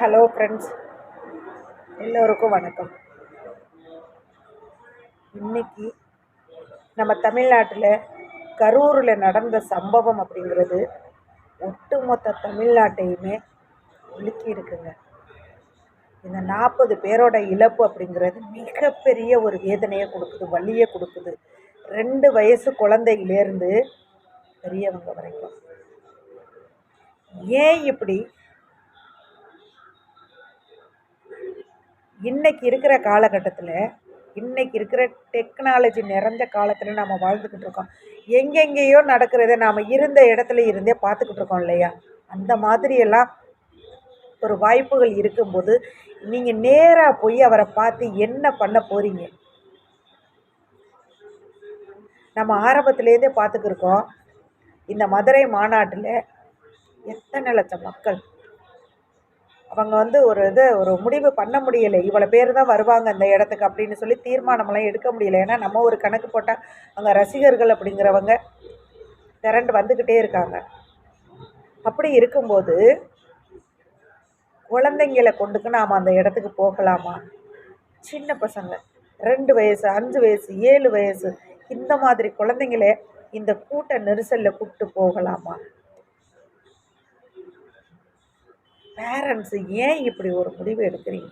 Hello friends எல்லோருக்கும் வணக்கம். இன்னைக்கு நம்ம தமிழ்நாட்டில் கரூரில் நடந்த சம்பவம் அப்படிங்கிறது ஒட்டுமொத்த தமிழ்நாட்டையுமே உலுக்கி இருக்குங்க. இந்த நாற்பது பேரோட இழப்பு அப்படிங்கிறது மிகப்பெரிய ஒரு வேதனையை கொடுக்குது வலியை கொடுக்குது. ரெண்டு வயசு குழந்தையிலேருந்து பெரியவங்க வரைக்கும். ஏன் இப்படி இன்றைக்கி இருக்கிற காலகட்டத்தில் இன்றைக்கி இருக்கிற டெக்னாலஜி நிறைஞ்ச காலத்தில் நம்ம வாழ்ந்துக்கிட்டு இருக்கோம். எங்கெங்கேயோ நடக்கிறத நாம் இருந்த இடத்துல இருந்தே பார்த்துக்கிட்டு இருக்கோம் இல்லையா? அந்த மாதிரியெல்லாம் ஒரு வாய்ப்புகள் இருக்கும்போது நீங்கள் நேராக போய் அவரை பார்த்து என்ன பண்ண போகிறீங்க நம்ம ஆரம்பத்துலேருந்தே பார்த்துக்கிருக்கோம். இந்த மதுரை மாநாட்டில் எத்தனை லட்சம் மக்கள் அவங்க வந்து ஒரு இது ஒரு முடிவு பண்ண முடியலை. இவ்வளோ பேர் தான் வருவாங்க இந்த இடத்துக்கு அப்படின்னு சொல்லி தீர்மானமெல்லாம் எடுக்க முடியல. ஏன்னா நம்ம ஒரு கணக்கு போட்டால் அங்கே ரசிகர்கள் அப்படிங்கிறவங்க திரண்டு வந்துக்கிட்டே இருக்காங்க. அப்படி இருக்கும்போது குழந்தைங்களை கொண்டுக்கு நாம் அந்த இடத்துக்கு போகலாமா? சின்ன பசங்க ரெண்டு வயசு அஞ்சு வயசு ஏழு வயசு இந்த மாதிரி குழந்தைங்கள இந்த கூட்ட நெரிசலில் கூப்பிட்டு போகலாமா? பேரண்ட்ஸு ஏன் இப்படி ஒரு முடிவு எடுக்கிறீங்க?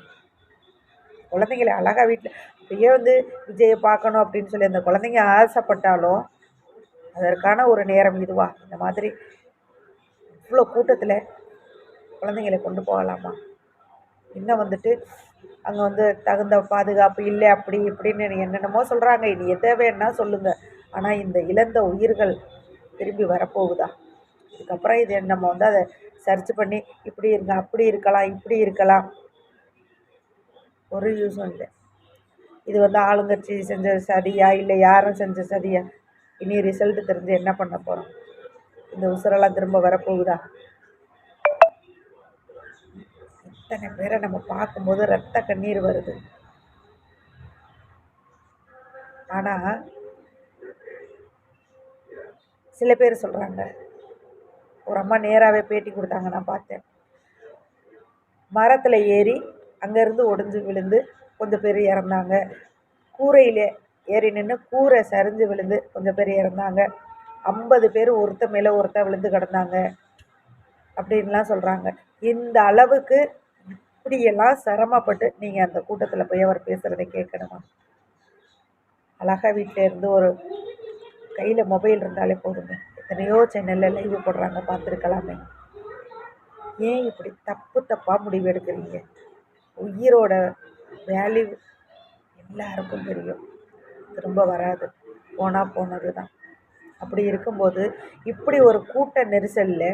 குழந்தைங்கள அழகாக வீட்டில் அப்படியே வந்து விஜயை பார்க்கணும் அப்படின்னு சொல்லி அந்த குழந்தைங்க ஆசைப்பட்டாலும் அதற்கான ஒரு நேரம் இதுவா? இந்த மாதிரி இவ்வளோ கூட்டத்தில் குழந்தைங்களை கொண்டு போகலாமா? இன்னும் வந்துட்டு அங்கே வந்து தகுந்த பாதுகாப்பு இல்லை அப்படி இப்படின்னு என்னென்னமோ சொல்கிறாங்க இனி எதை வேணால் சொல்லுங்கள் ஆனால் இந்த இழந்த உயிர்கள் திரும்பி வரப்போகுதா? இதுக்கப்புறம் இது நம்ம வந்து அதை சர்ச் பண்ணி இப்படி இருங்க அப்படி இருக்கலாம் இப்படி இருக்கலாம். ஒரு யூஸும் இல்லை. இது வந்து ஆளுங்கட்சி செஞ்ச சதியா இல்லை யாரும் செஞ்ச சதியா? இனி ரிசல்ட் தெரிஞ்சு என்ன பண்ண போகிறோம் இந்த உசுரெல்லாம் திரும்ப வரப்போகுதா? இத்தனை பேரை நம்ம பார்க்கும்போது ரத்த கண்ணீர் வருது. ஆனால் சில பேர் சொல்கிறாங்க ஒரு அம்மா நேராகவே பேட்டி கொடுத்தாங்க நான் பார்த்தேன். மரத்தில் ஏறி அங்கேருந்து ஒடிஞ்சு விழுந்து கொஞ்சம் பேர் இறந்தாங்க. கூரையில் ஏறி நின்று கூரை சரிஞ்சு விழுந்து கொஞ்சம் பேர் இறந்தாங்க. ஐம்பது பேர் ஒருத்த மேலே ஒருத்த விழுந்து கிடந்தாங்க அப்படின்லாம் சொல்கிறாங்க இந்த அளவுக்கு இப்படியெல்லாம் சிரமப்பட்டு நீங்கள் அந்த கூட்டத்தில் போய் அவர் பேசுகிறத கேட்கணுமா? அழகாக வீட்டில் இருந்து ஒரு கையில் மொபைல் இருந்தாலே போதுமே. எத்தனையோ சேனலில் லைவ் போடுறாங்க பார்த்துருக்கலாமே. ஏன் இப்படி தப்பு தப்பாக முடிவு எடுக்கிறீங்க? உயிரோட வேல்யூ எல்லாருக்கும் தெரியும். திரும்ப வராது. போனால் போனது தான். அப்படி இருக்கும்போது இப்படி ஒரு கூட்ட நெரிசலில்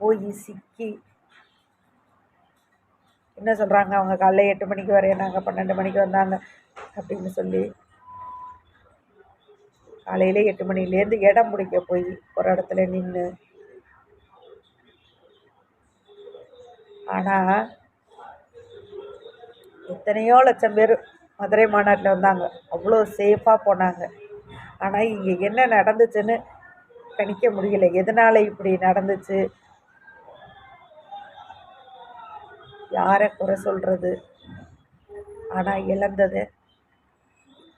போய் சிக்கி என்ன சொல்கிறாங்க அவங்க காலைல எட்டு மணிக்கு வரையினாங்க பன்னெண்டு மணிக்கு வந்தாங்க அப்படின்னு சொல்லி காலையிலே எட்டு மணிலேருந்து இடம் பிடிக்க போய் ஒரு இடத்துல நின்று ஆனால் எத்தனையோ லட்சம் பேர் மதுரை மாநாட்டில் வந்தாங்க. அவ்வளோ சேஃபாக போனாங்க. ஆனால் இங்கே என்ன நடந்துச்சுன்னு கணிக்க முடியல. எதனால் இப்படி நடந்துச்சு? யாரை குறை சொல்கிறது ஆனால் இழந்தது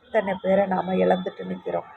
இத்தனை பேரை நாம் இழந்துட்டு நிற்கிறோம்